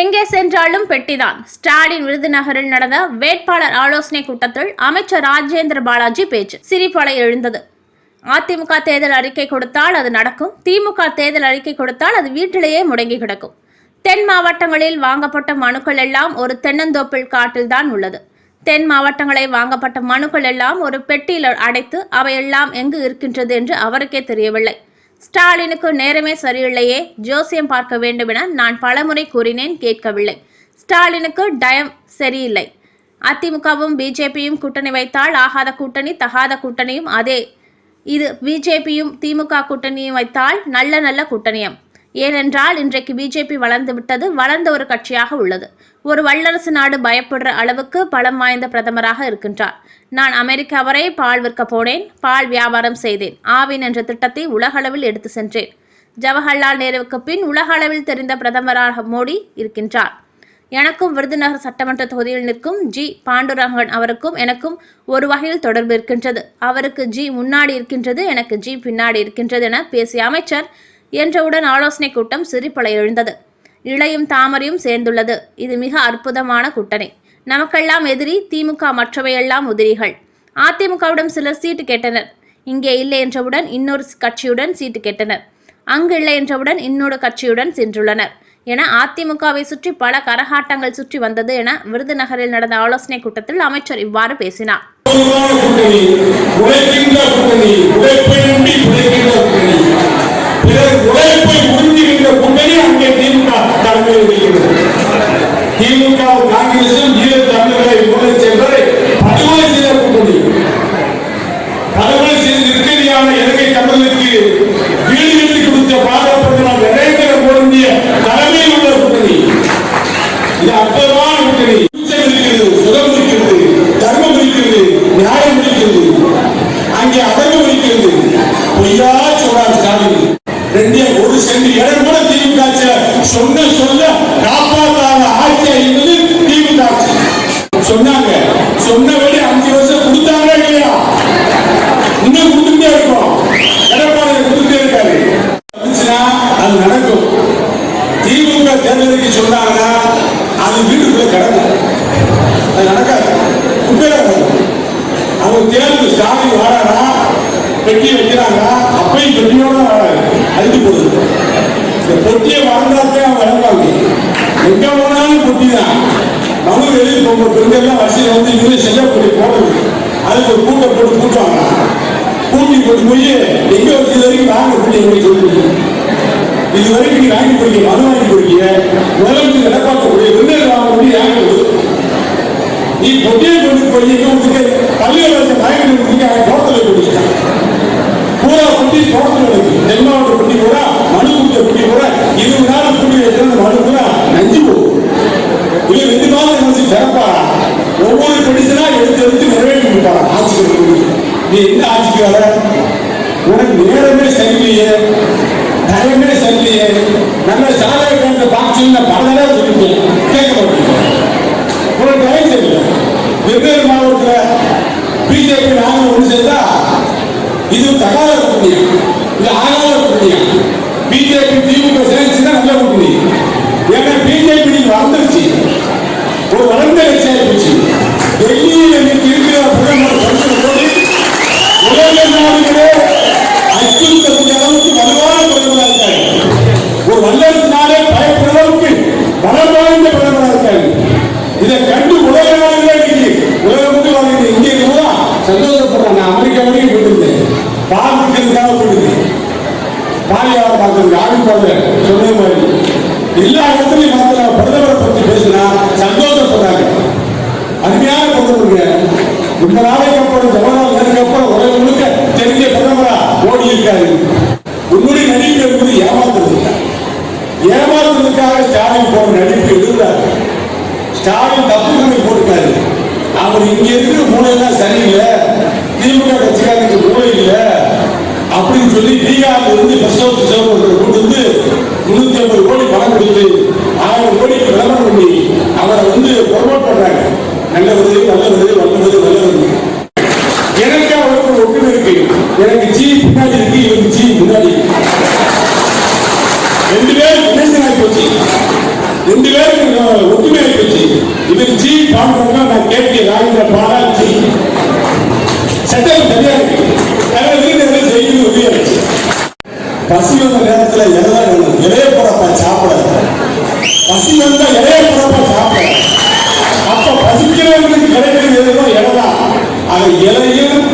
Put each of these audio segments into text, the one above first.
எங்கே சென்றாலும் பெட்டிதான். ஸ்டாலின் விருதுநகரில் நடந்த வேட்பாளர் ஆலோசனை கூட்டத்தில் அமைச்சர் ராஜேந்திர பாலாஜி பேச்சு சிரிப்பலை எழுந்தது. அதிமுக தேர்தல் அறிக்கை கொடுத்தால் அது நடக்கும். திமுக தேர்தல் அறிக்கை கொடுத்தால் அது வீட்டிலேயே முடங்கி கிடக்கும். தென் மாவட்டங்களில் வாங்கப்பட்ட மனுக்கள் எல்லாம் ஒரு தென்னந்தோப்பில் காட்டில்தான் உள்ளது. தென் மாவட்டங்களை வாங்கப்பட்ட மனுக்கள் எல்லாம் ஒரு பெட்டியில் அடைத்து அவையெல்லாம் எங்கு இருக்கின்றது என்று அவருக்கே தெரியவில்லை. ஸ்டாலினுக்கு நேரமே சரியில்லையே ஜோசியம் பார்க்க வேண்டும் என நான் பலமுறை கூறினேன் கேட்கவில்லை. ஸ்டாலினுக்கு டயம் சரியில்லை. அதிமுகவும் பிஜேபியும் கூட்டணி வைத்தால் ஆகாத கூட்டணி தகாத கூட்டணியும் அதே. இது பிஜேபியும் திமுக கூட்டணியும் வைத்தால் நல்ல நல்ல கூட்டணியம். ஏனென்றால் இன்றைக்கு பிஜேபி வளர்ந்து விட்டது வளர்ந்த ஒரு கட்சியாக உள்ளது. ஒரு வல்லரசு நாடு பயப்படுற அளவுக்கு பலம் வாய்ந்த பிரதமராக இருக்கின்றார். நான் அமெரிக்கா வரை பால் விற்க போனேன் பால் வியாபாரம் செய்தேன் ஆவின் என்ற திட்டத்தை உலகளவில் எடுத்து சென்றேன். ஜவஹர்லால் நேருவுக்கு பின் உலக அளவில் தெரிந்த பிரதமராக மோடி இருக்கின்றார். எனக்கும் விருதுநகர் சட்டமன்ற தொகுதியில் நிற்கும் ஜி. பாண்டுரங்கன் அவருக்கும் எனக்கும் ஒரு வகையில் தொடர்பு இருக்கின்றது. அவருக்கு ஜி முன்னாடி இருக்கின்றது எனக்கு ஜி பின்னாடி இருக்கின்றது என பேசிய அமைச்சர் என்றவுடன் ஆலோசனை கூட்டம் சிரிப்பலை எழுந்தது. இளையும் தாமரையும் சேர்ந்துள்ளது. இது மிக அற்புதமான கூட்டணி. நமக்கெல்லாம் எதிரி திமுக மற்றவையெல்லாம் உதிரிகள். அதிமுகவிடம் சிலர் சீட்டு கேட்டனர். இங்கே இல்லை என்றவுடன் இன்னொரு கட்சியுடன் சீட்டு கேட்டனர். அங்கு இல்லை என்றவுடன் இன்னொரு கட்சியுடன் சென்றுள்ளனர். என அதிமுகவை சுற்றி பல கரகாட்டங்கள் சுற்றி வந்தது என விருதுநகரில் நடந்த ஆலோசனை கூட்டத்தில் அமைச்சர் இவ்வாறு பேசினார். அது நடக்கும். திமுக தேர்தலுக்கு சொன்னாங்கன்னா அது வீட்டுக்குள்ள கிடக்கும். அது நடக்காது. குப்பையில அவர் அவங்க தேர்தல் ஸ்டாலின் வாராரா? பெட்டி வைக்கிறாங்க அப்பயும் பெட்டியோட வராது அழிஞ்சு போகுது இந்த பொட்டியை வாழ்ந்தாத்தே அவங்க விளங்குவாங்க எங்க போனாலும் பொட்டி தான். மனு வெளியில் போகிற பெண்கள்லாம் வரிசையில் வந்து இதுல செய்யக்கூடிய போடுறது அதுக்கு ஒரு கூட்டம் போட்டு கூட்டுவாங்க கூட்டி போட்டு போய் எங்க வச்சு இது வரைக்கும் வாங்க கூட்டி சொல்லி வரைக்கும் நீ வாங்கி கொடுக்க மனு வாங்கி கொடுக்க முதலமைச்சர் நடப்பாக்கக்கூடிய விருதுகள் வாங்க யாருக்கு நீ பொட்டியை கொண்டு போய் உங்களுக்கு பள்ளியில் வச்ச பயணம் கொடுக்க தோட்டத்தில் கொடுத்துட்டான் பூரா குட்டி தோட்டத்தில் இருக்கு. தென் மாவட்ட குட்டி கூட மனு கொடுத்த குட்டி கூட இருபது நாள் குட்டி வைக்கிற மனு கூட நஞ்சு போகும். இல்லை ரெண்டு மாதம் கழிச்சு திறப்பாரா ஒவ்வொரு கடிசனா எடுத்து எடுத்து நிறைவேற்றி கொடுப்பாரா ஆட்சிக்கு நீ என்ன ஆட்சிக்கு வர? உனக்கு நேரமே சரியில்லையே. டைமே சரியில்லையே நம்ம சாதக கணக்கு பார்த்து நான் பல தடவை சொல்லிட்டேன் கேட்க மாட்டேங்க ஒரு டைம் சரியில்லை வெவ்வேறு மாவட்டத்தில் பிஜேபி நாங்கள் ஒன்று சேர்ந்தா இது தகாத கூட்டணியா இது ஆகாத கூட்டணியா பிஜேபி திமுக சேர்ந்துச்சுன்னா நல்ல கூட்டணி. ஏன்னா பிஜேபி நீங்க வளர்ந்துருச்சு. ஒரு வளர்ந்த கட்சியாக இருந்துச்சு. டெல்லியில் இன்னைக்கு இருக்கிற பிரதமர் நரேந்திர மோடி உலக நாடுகளே அச்சுறுத்தக்கூடிய அளவுக்கு வலுவான பிரதமராக இருக்காரு ஒரு வல்லரசு நாடே பயப்படுற அளவுக்கு பலம் வாய்ந்த பிரதமராக இருக்காரு இதை கண்டு உலக நாடுகளே இன்னைக்கு உலகம் வந்து வாழ்ந்து இங்கே இருக்கும்போது சந்தோஷப்படுறாங்க நான் அமெரிக்கா வரைக்கும் போயிருந்தேன் பார்க்கிறதுக்காக போயிருந்தேன் பாலியாவை பார்க்கறது ஆடிப்பாங்க சொன்ன மாதிரி. எல்லா இடத்துலையும் பார்த்து பிரதமரை பற்றி பேசினா சந்தோஷப்படுறாங்க அருமையான பிரதமருங்க. ரொம்ப நாளைக்கு அப்புறம் ஜவஹர்லால் நேருக்கு அப்புறம் உலகம் முழுக்க தெரிஞ்ச பிரதமரா ஓடி இருக்காரு. உன்னுடைய நடிப்பு என்பது ஏமாத்துறது ஏமாத்துறதுக்காக ஸ்டாலின் போன நடிப்பு இருந்தார் ஸ்டாலின் தப்பு கணக்கு போட்டுட்டாரு. அவர் இங்க இருக்கிற மூலையெல்லாம் சரியில்லை. திமுக கட்சிக்காரனுக்கு மூளை அப்படின்னு சொல்லி பீகார்ல இருந்து பிரசவ சிவன் பசி வந்த நேரத்துல எல்லாம் வேணும் இளைய போறப்ப சாப்பிட. பசி வந்தா இலைய போறப்ப சாப்பிட. அப்ப பசிக்கிறவங்களுக்கு கிடைக்கிறது எதுவும் இலைதான் அது இலையும்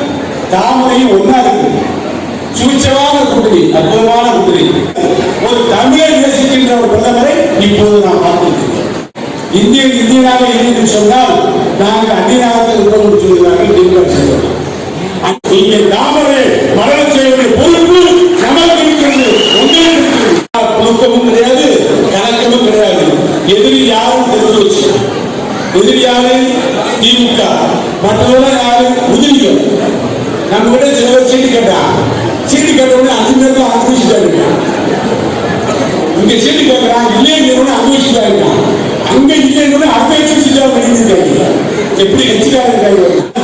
தாமரையும் ஒன்னா இருக்கு. சூச்சமான கூட்டணி அற்புதமான கூட்டணி ஒரு தமிழை நேசிக்கின்ற ஒரு பிரதமரை இப்போது நாம் பார்த்திருக்கிறோம். இந்தியன் இந்தியனாக இருந்து சொன்னால் நாங்கள் அந்நியனாக இருக்க முடிச்சிருக்கிறார்கள் நீங்கள் சொல்லுவோம் இங்கே தாமரை எதிரி யாரு திமுக. மற்றவர்கள் யாரு? உதவிகள். நம்ம கூட சில பேர் சீட்டு கேட்டா. சீட்டு கேட்டவுடனே உடனே அஞ்சு நேரத்தில் அனுபவிச்சுட்டாங்க. இங்க சீட்டு கேட்கறான் இல்லைன்னு அனுபவிச்சுட்டாங்க. அங்க இல்லைன்னு அனுபவிச்சுட்டா எப்படி வச்சுக்காங்க